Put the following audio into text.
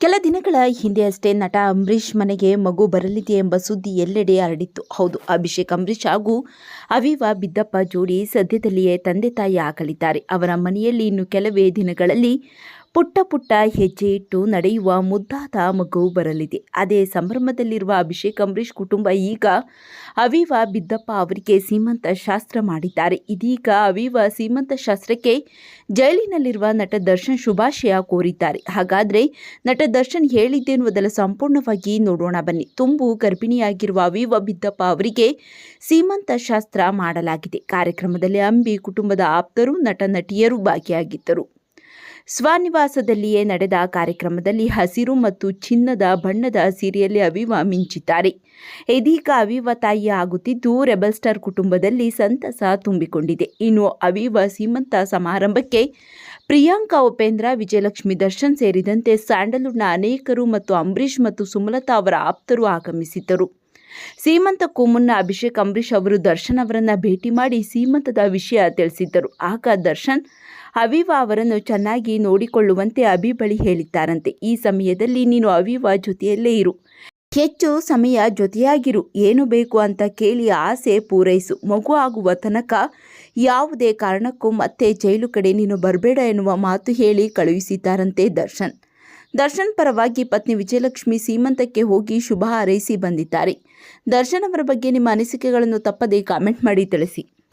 ಕೆಲ ದಿನಗಳ ಹಿಂದೆ ಅಷ್ಟೇ ನಟ ಅಂಬರೀಷ್ ಮನೆಗೆ ಮಗು ಬರಲಿದೆ ಎಂಬ ಸುದ್ದಿ ಎಲ್ಲೆಡೆ ಹರಡಿತ್ತು. ಹೌದು, ಅಭಿಷೇಕ್, ಅಂಬರೀಷ್ ಹಾಗೂ ಅವಿವ ಬಿದ್ದಪ್ಪ ಜೋಡಿ ಸದ್ಯದಲ್ಲಿಯೇ ತಂದೆ ತಾಯಿ ಆಗಲಿದ್ದಾರೆ. ಅವರ ಮನೆಯಲ್ಲಿ ಇನ್ನು ಕೆಲವೇ ದಿನಗಳಲ್ಲಿ ಪುಟ್ಟ ಪುಟ್ಟ ಹೆಜ್ಜೆ ಇಟ್ಟು ನಡೆಯುವ ಮುದ್ದಾದ ಮಗು ಬರಲಿದೆ. ಅದೇ ಸಂಭ್ರಮದಲ್ಲಿರುವ ಅಭಿಷೇಕ್ ಅಂಬರೀಷ್ ಕುಟುಂಬ ಈಗ ಅವಿವ ಬಿದ್ದಪ್ಪ ಅವರಿಗೆ ಸೀಮಂತ ಶಾಸ್ತ್ರ ಮಾಡಿದ್ದಾರೆ. ಇದೀಗ ಅವಿವ ಸೀಮಂತ ಶಾಸ್ತ್ರಕ್ಕೆ ಜೈಲಿನಲ್ಲಿರುವ ನಟ ದರ್ಶನ್ ಶುಭಾಶಯ ಕೋರಿದ್ದಾರೆ. ಹಾಗಾದರೆ ನಟ ದರ್ಶನ್ ಹೇಳಿದ್ದೇನುವುದೆಲ್ಲ ಸಂಪೂರ್ಣವಾಗಿ ನೋಡೋಣ ಬನ್ನಿ. ತುಂಬು ಗರ್ಭಿಣಿಯಾಗಿರುವ ಅವಿವ ಬಿದ್ದಪ್ಪ ಅವರಿಗೆ ಸೀಮಂತ ಶಾಸ್ತ್ರ ಮಾಡಲಾಗಿದೆ. ಕಾರ್ಯಕ್ರಮದಲ್ಲಿ ಅಂಬಿ ಕುಟುಂಬದ ಆಪ್ತರು, ನಟ, ನಟಿಯರು ಭಾಗಿಯಾಗಿದ್ದರು. ಸ್ವನಿವಾಸದಲ್ಲಿಯೇ ನಡೆದ ಕಾರ್ಯಕ್ರಮದಲ್ಲಿ ಹಸಿರು ಮತ್ತು ಚಿನ್ನದ ಬಣ್ಣದ ಸೀರೆಯಲ್ಲಿ ಅವಿವ ಮಿಂಚಿದ್ದಾರೆ. ಇದೀಗ ಅವಿವ ತಾಯಿ ಆಗುತ್ತಿದ್ದು, ರೆಬಲ್ ಸ್ಟಾರ್ ಕುಟುಂಬದಲ್ಲಿ ಸಂತಸ ತುಂಬಿಕೊಂಡಿದೆ. ಇನ್ನು ಅವಿವ ಸೀಮಂತ ಸಮಾರಂಭಕ್ಕೆ ಪ್ರಿಯಾಂಕಾ ಉಪೇಂದ್ರ, ವಿಜಯಲಕ್ಷ್ಮಿ ದರ್ಶನ್ ಸೇರಿದಂತೆ ಸ್ಯಾಂಡಲ್ವುಡ್ನ ಅನೇಕರು ಮತ್ತು ಅಂಬರೀಷ್ ಮತ್ತು ಸುಮಲತಾ ಅವರ ಆಪ್ತರು ಆಗಮಿಸಿದ್ದರು. ಸೀಮಂತಕ್ಕೂ ಮುನ್ನ ಅಭಿಷೇಕ್ ಅಂಬರೀಷ್ ಅವರು ದರ್ಶನ್ ಅವರನ್ನ ಭೇಟಿ ಮಾಡಿ ಸೀಮಂತದ ವಿಷಯ ತಿಳಿಸಿದ್ದರು. ಆಗ ದರ್ಶನ್ ಅವಿವಾ ಅವರನ್ನು ಚೆನ್ನಾಗಿ ನೋಡಿಕೊಳ್ಳುವಂತೆ ಅಭಿ ಬಳಿ ಹೇಳಿದ್ದಾರಂತೆ. ಈ ಸಮಯದಲ್ಲಿ ನೀನು ಅವಿವಾ ಜೊತೆಯಲ್ಲೇ ಇರು. ಹೆಚ್ಚು ಸಮಯ ಜೊತೆಯಾಗಿರು. ಏನು ಬೇಕು ಅಂತ ಕೇಳಿ ಆಸೆ ಪೂರೈಸು. ಮಗು ಆಗುವ ತನಕ ಯಾವುದೇ ಕಾರಣಕ್ಕೂ ಮತ್ತೆ ಜೈಲು ಕಡೆ ನೀನು ಬರಬೇಡ ಎನ್ನುವ ಮಾತು ಹೇಳಿ ಕಳುಹಿಸಿದ್ದಾರಂತೆ ದರ್ಶನ್. ದರ್ಶನ್ ಪರವಾಗಿ ಪತ್ನಿ ವಿಜಯಲಕ್ಷ್ಮಿ ಸೀಮಂತಕ್ಕೆ ಹೋಗಿ ಶುಭ ಹಾರೈಸಿ ಬಂದಿದ್ದಾರೆ. ದರ್ಶನ್ ಅವರ ಬಗ್ಗೆ ನಿಮ್ಮ ಅನಿಸಿಕೆಗಳನ್ನು ತಪ್ಪದೇ ಕಾಮೆಂಟ್ ಮಾಡಿ ತಿಳಿಸಿ.